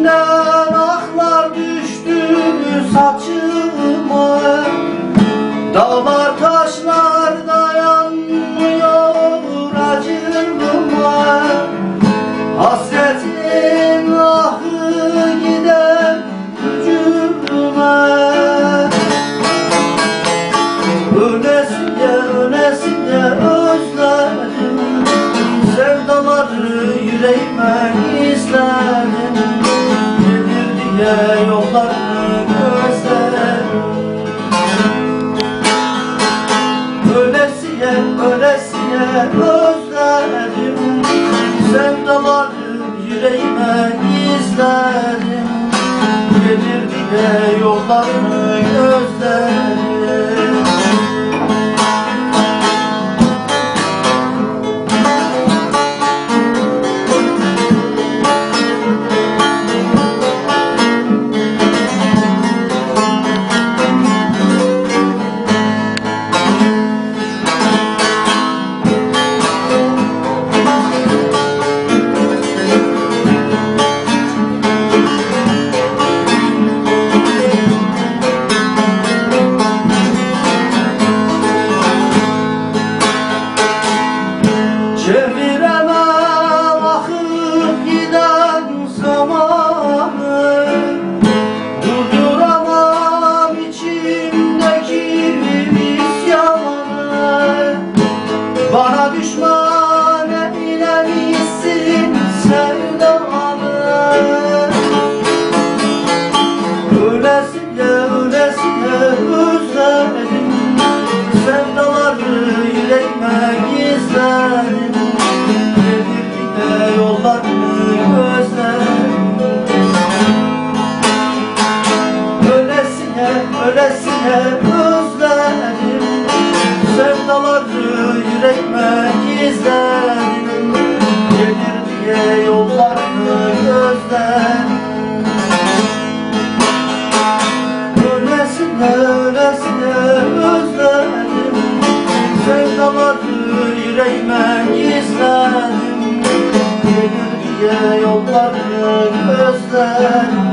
Gözümden aklar düştü mü saçıma? Dağlar taşlar dayanmıyor acılıma Hasretin ahı gider vücuduma Ölesiye ölesiye özledim Sevdaları yüreğime. Ölesine özledim? Sevdaları yüreğime gizledim Gelir bile yollarını ölesine özledim Sevdaları yüreğime gizledim Gelir diye yollarını gözledim Ölesine ölesine özledim Sevdaları yüreğime gizledim Gelir diye yollarını gözledim